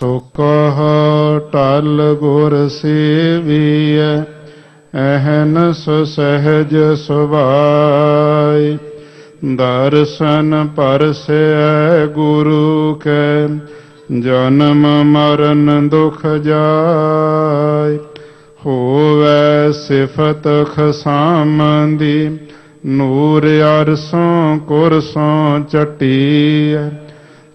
ਸੁਕਹ ਟਲ ਗੁਰ ਸੇਵੀਐ ਅਹਨਸ ਸਹਿਜ ਸੁਭਾਈ ਦਰਸ਼ਨ ਪਰਸੈ ਗੁਰੂ ਕੈ, ਜਨਮ ਮਰਨ ਦੁਖ ਜਾਇ। ਹੋਵੇ ਸਿਫਤ ਖਸਾਮੰਦੀ, ਨੂਰ ਅਰਸੋਂ ਕੁਰਸੋਂ ਚਟੀ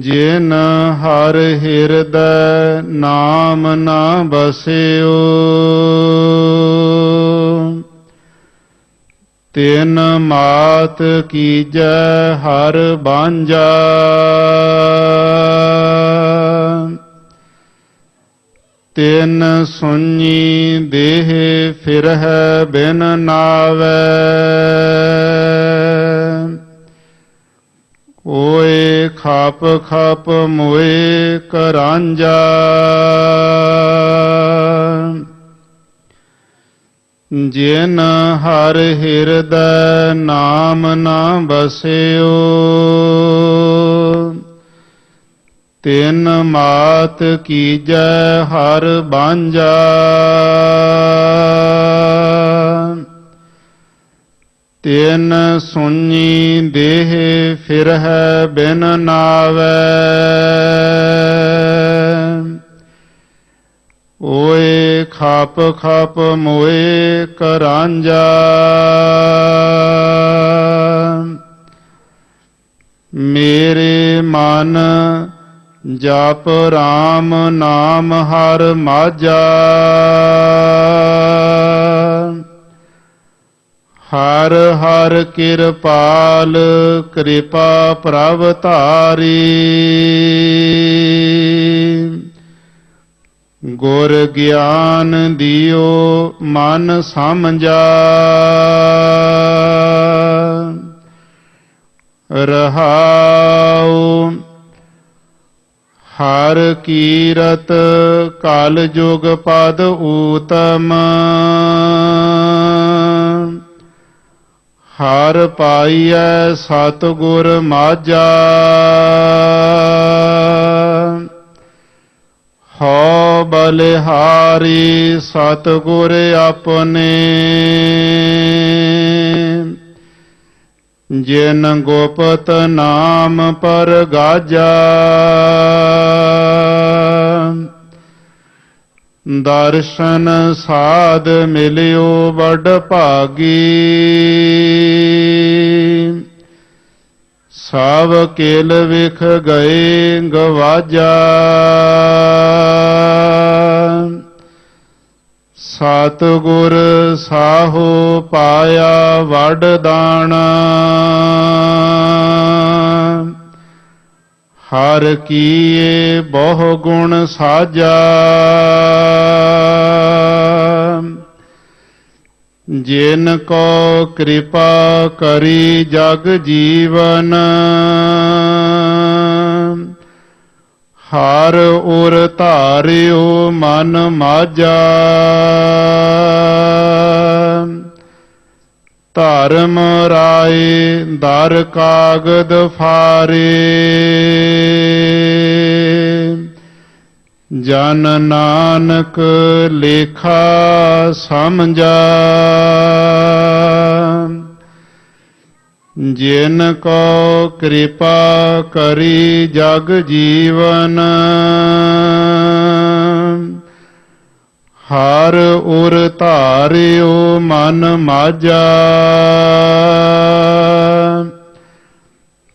ਜਿਨ ਹਰ ਹਿਰਦੈ ਨਾਮ ਨਾ ਬਸਿਓ। ਤਿਨ ਮਾਤ ਕੀਜੈ ਹਰ ਬਾਂਝਾ। ਤਿਨ ਸੁਣੀ ਦੇਹ ਫਿਰਹਿ ਬਿਨ ਨਾਵੈ। ਖਪ ਖਪ ਮੋਏ ਕਰਾਂਜਾ। ਜਿਨ ਹਰ ਹਿਰਦੈ ਨਾਮ ਨਾ ਬਸਿਓ ਤਿਨ ਮਾਤ ਕੀਜੈ ਹਰ ਬਾਂਝਾ। ਤਿਨ ਸੁਣੀ ਦੇਹ ਫਿਰਹਿ ਬਿਨ ਨਾਵੈ। ਓਏ ਖਾਪ ਖਾਪ ਮੋਏ ਕਰਾਂਜਾ। ਮੇਰੇ ਮਨ ਜਪ RAM ਨਾਮ ਹਰ ਮਾਜਾ। ਹਰ ਹਰ ਕਿਰਪਾਲ ਕਿਰਪਾ ਪ੍ਰਭ ਧਾਰੀ। ਗੁਰ ਗਿਆਨ ਦਿਓ ਮਨ ਸਮਝਾ। ਰਹਾਉ ਹਰ ਕੀਰਤ ਕਲ ਜੁਗ ਪਦ ਊਤਮ। ਹਰ ਪਾਈਐ ਸਤਿਗੁਰ ਮਾਝਾ। ਹੋ ਬਲਿਹਾਰੀ ਸਤਿਗੁਰ ਆਪਣੇ। ਜਿਨ ਗੋਪਤ ਨਾਮ ਪਰ ਗਾਜਾ। ਦਰਸ਼ਨ ਸਾਧ ਮਿਲਿਓ ਵਡ ਭਾਗੀ। ਸਭ ਕੇਲ ਵਿਖ ਗਏ ਗਵਾਜਾ। ਸਤਿਗੁਰ ਸਾਹੋ ਪਾਇਆ ਵਡ ਦਾਣਾ ਹਰ ਕੀਏ ਬਹੁ ਗੁਣ ਸਾਜਾ। ਜਿਨ ਕੋ ਕਿਰਪਾ ਕਰੀ ਜਗ ਜੀਵਨ, ਹਰ ਉਰ ਧਾਰਿਓ ਮਨ ਮਾਝਾ ਧਰਮ ਰਾਏ ਦਰ ਕਾਗਦ ਫਾਰੇ। ਜਨ ਨਾਨਕ ਲੇਖਾ ਸਮਝਾ। ਜਿਨ ਕੋ ਕਿਰਪਾ ਕਰੀ ਜਗ ਜੀਵਨ, ਹਰ ਉਰ ਧਾਰਿਓ ਮਨ ਮਾਝਾ।